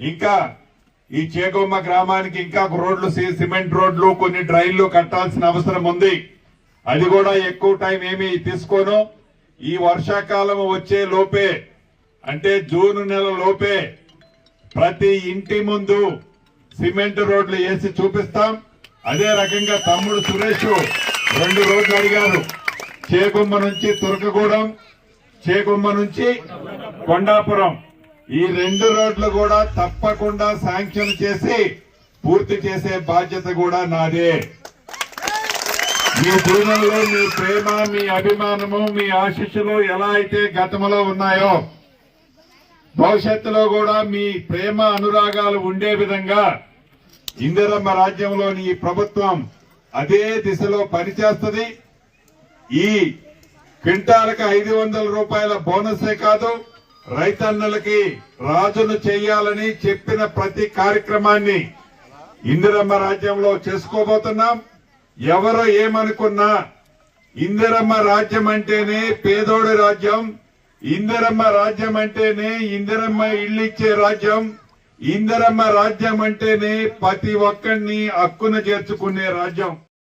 ఇంకా ఈ చేగొమ్మ గ్రామానికి ఇంకా రోడ్లు సి- సిమెంట్ రోడ్లు కొన్ని డ్రైన్లు కట్టాల్సిన అవసరం ఉంది. అది కూడా ఎక్కువ టైం ఏమి తీసుకోను. ఈ వర్షాకాలం వచ్చే లోపే అంటే జూన్ నెల లోపే ప్రతి ఇంటి ముందు సిమెంట్ రోడ్లు వేసి చూపిస్తాం. అదే రకంగా తమ్ముడు సురేష్ రెండు రోడ్లు అడిగారు. చేగుమ్మ నుంచి తురకగూడెం చేగుమ్మ నుంచి కొండాపురం. ఈ రెండు రోడ్లు కూడా తప్పకుండా శాంక్షన్ చేసి పూర్తి చేసే బాధ్యత కూడా నాదే. మీ దీవెనలు మీ ప్రేమ మీ అభిమానము మీ ఆశీస్సులు ఎలా అయితే గతంలో ఉన్నాయో భవిష్యత్తులో కూడా మీ ప్రేమ అనురాగాలు ఉండే విధంగా ఇందిరమ్మ రాజ్యంలోని ఈ ప్రభుత్వం అదే దిశలో పనిచేస్తుంది. ఈ క్వింటాలకు ఐదు వందల రూపాయల బోనసే కాదు రైతన్నలకి రాజును చేయాలని చెప్పిన ప్రతి కార్యక్రమాన్ని ఇందిరమ్మ రాజ్యంలో చేసుకోబోతున్నాం. ఎవరు ఏమనుకున్నా ఇందిరమ్మ రాజ్యం అంటేనే పేదోడి రాజ్యం ఇందిరమ్మ రాజ్యం అంటేనే ఇందిరమ్మ ఇల్లు ఇచ్చే రాజ్యం ఇందిరమ్మ రాజ్యం అంటేనే ప్రతి ఒక్కరిని హక్కున చేర్చుకునే రాజ్యం.